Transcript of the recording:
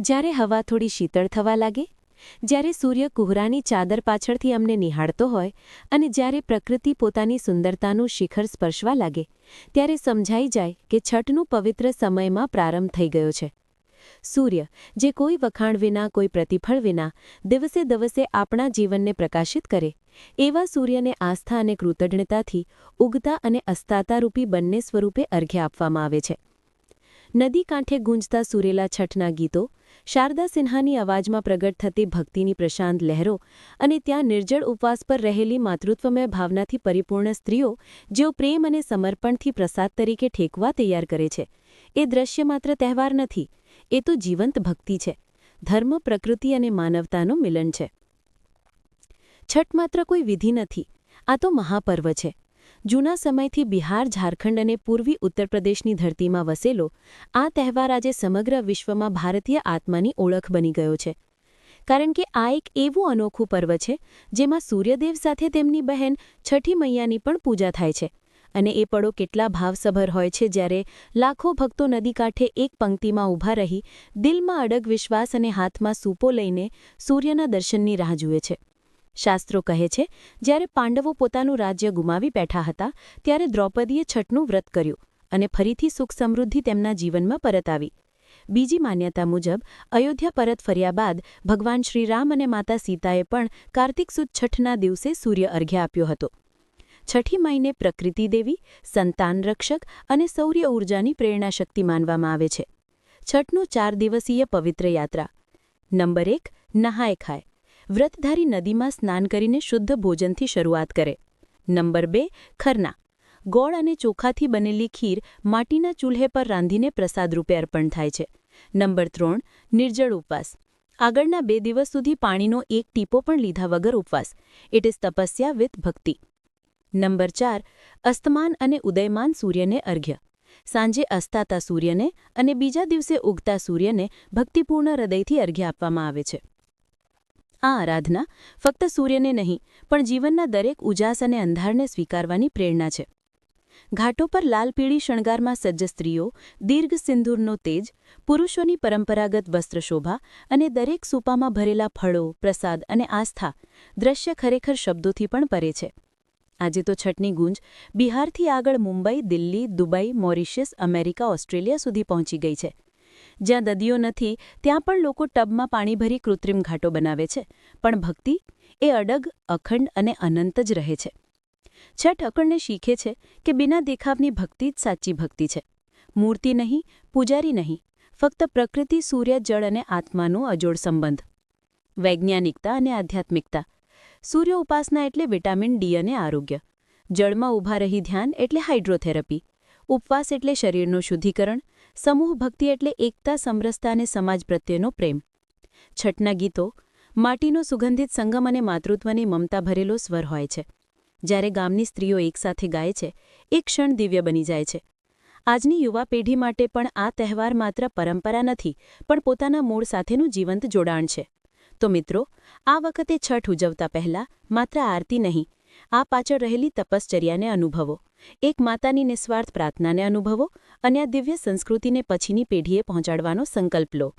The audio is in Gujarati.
જ્યારે હવા થોડી શીતળ થવા લાગે, જ્યારે સૂર્ય કુહરાની ચાદર પાછળથી અમને નિહાળતો હોય અને જ્યારે પ્રકૃતિ પોતાની સુંદરતાનું શિખર સ્પર્શવા લાગે, ત્યારે સમજાઈ જાય કે છઠનું પવિત્ર સમયમાં પ્રારંભ થઈ ગયો છે. સૂર્ય, જે કોઈ વખાણ વિના, કોઈ પ્રતિફળ વિના, દિવસે દિવસે આપણા જીવનને પ્રકાશિત કરે, એવા સૂર્યને આસ્થા અને કૃતજ્ઞતાથી ઉગતા અને અસ્તાતારૂપી બંને સ્વરૂપે અર્ઘ્ય આપવામાં આવે છે. નદી કાંઠે ગુંજતા સુરેલા છઠના ગીતો, શારદા સિન્હાની અવાજમાં પ્રગટ થતી ભક્તિની પ્રશાંત લહેરો અને ત્યાં નિર્જળ ઉપવાસ પર રહેલી માતૃત્વમય ભાવનાથી પરિપૂર્ણ સ્ત્રીઓ, જેઓ પ્રેમ અને સમર્પણથી પ્રસાદ તરીકે ઠેકવા તૈયાર કરે છે, એ દ્રશ્ય માત્ર તહેવાર નથી, એ તો જીવંત ભક્તિ છે. ધર્મ, પ્રકૃતિ અને માનવતાનું મિલન છે. છઠ માત્ર કોઈ વિધિ નથી, આ તો મહાપર્વ છે. જૂના સમયથી બિહાર, ઝારખંડ અને પૂર્વી ઉત્તર પ્રદેશની ધરતીમાં વસેલો, આ તહેવાર આજે સમગ્ર વિશ્વમાં ભારતીય આત્માની ઓળખ બની ગયો છે. કારણ કે આ એક એવું અનોખું પર્વ છે, જેમાં સૂર્યદેવ સાથે તેમની બહેન છઠી મૈયાની પણ પૂજા થાય છે. અને એ પળો કેટલા ભાવસભર હોય છે જ્યારે લાખો ભક્તો નદી કાંઠે એક પંક્તિમાં ઊભા રહી દિલમાં અડગ વિશ્વાસ અને હાથમાં સૂપો લઈને સૂર્યના દર્શનની રાહ જુએ છે. શાસ્ત્રો કહે છે, જ્યારે પાંડવો પોતાનું રાજ્ય ગુમાવી બેઠા હતા, ત્યારે દ્રૌપદીએ છઠનું વ્રત કર્યું અને ફરીથી સુખ સમૃદ્ધિ તેમના જીવનમાં પરત આવી. બીજી માન્યતા મુજબ, અયોધ્યા પરત ફર્યા બાદ ભગવાન શ્રીરામ અને માતા સીતાએ પણ કાર્તિક સુદ છઠના દિવસે સૂર્ય અર્ઘ્ય આપ્યો હતો. છઠ્ઠી માઈને પ્રકૃતિ દેવી, સંતાન રક્ષક અને સૌર્ય ઊર્જાની પ્રેરણા શક્તિ માનવામાં આવે છે. છઠનું ચાર દિવસીય પવિત્ર યાત્રા. નંબર એક, નહાય ખાય. વ્રતધારી નદીમાં સ્નાન કરીને શુદ્ધ ભોજનથી શરૂઆત કરે. નંબર બે ખરના ગોળ અને ચોખાથી બનેલી ખીર માટીના ચૂલ્હે પર રાંધીને પ્રસાદ રૂપે અર્પણ થાય છે. નંબર ત્રણ, નિર્જળ ઉપવાસ. આગળના બે દિવસ સુધી પાણીનો એક ટીપો પણ લીધા વગર ઉપવાસ. ઇટ ઇઝ તપસ્યા વિથ ભક્તિ. નંબર ચાર, અસ્તમાન અને ઉદયમાન સૂર્યને અર્ઘ્ય. સાંજે અસ્તાતા સૂર્યને અને બીજા દિવસે ઉગતા સૂર્યને ભક્તિપૂર્ણ હૃદયથી અર્ઘ્ય આપવામાં આવે છે. આ આરાધના ફક્ત સૂર્યને નહીં, પણ જીવનના દરેક ઉજાસ અને અંધારને સ્વીકારવાની પ્રેરણા છે. ઘાટો પર લાલ પીળી શણગારમાં સજ્જ સ્ત્રીઓ, દીર્ઘ સિંદૂરનો તેજ, પુરુષોની પરંપરાગત વસ્ત્રશોભા અને દરેક સૂપામાં ભરેલા ફળો, પ્રસાદ અને આસ્થા દ્રશ્ય ખરેખર શબ્દોથી પણ પરે છે. આજે તો છઠની ગુંજ બિહારથી આગળ Mumbai, Delhi, Dubai, Mauritius, America, Australia સુધી પહોંચી ગઈ છે. જ્યાં દદીઓ નથી, ત્યાં પણ લોકો ટબમાં પાણી ભરી કૃત્રિમ ઘાટો બનાવે છે. પણ ભક્તિ એ અડગ, અખંડ અને અનંત જ રહે છે. છઠ અકળને શીખે છે કે બિના દેખાવની ભક્તિ જ સાચી ભક્તિ છે. મૂર્તિ નહીં, પૂજારી નહીં, ફક્ત પ્રકૃતિ, સૂર્ય, જળ અને આત્માનો અજોડ સંબંધ. વૈજ્ઞાનિકતા અને આધ્યાત્મિકતા. સૂર્ય ઉપાસના એટલે વિટામિન ડી અને આરોગ્ય. જળમાં ઊભા રહી ધ્યાન એટલે હાઇડ્રોથેરપી. ઉપવાસ એટલે શરીરનું શુદ્ધિકરણ, સમૂહ ભક્તિ એટલે એકતા, સમરસતા અને સમાજ પ્રત્યેનો પ્રેમ. છઠના ગીતો, માટીનો સુગંધિત સંગમ અને માતૃત્વની મમતા ભરેલો સ્વર હોય છે. જ્યારે ગામની સ્ત્રીઓ એકસાથે ગાય છે એક ક્ષણ દિવ્ય બની જાય છે. આજની યુવા પેઢી માટે પણ આ તહેવાર માત્ર પરંપરા નથી, પણ પોતાના મૂળ સાથેનું જીવંત જોડાણ છે. તો મિત્રો, આ વખતે છઠ ઉજવતા પહેલા માત્ર આરતી નહીં આ પાછળ રહેલી તપશ્ચર્યાને અનુભવો. એક માતાની નિસ્વાર્થ પ્રાર્થનાને અનુભવો અને આ દિવ્ય સંસ્કૃતિને પછીની પેઢીએ પહોંચાડવાનો સંકલ્પ લો.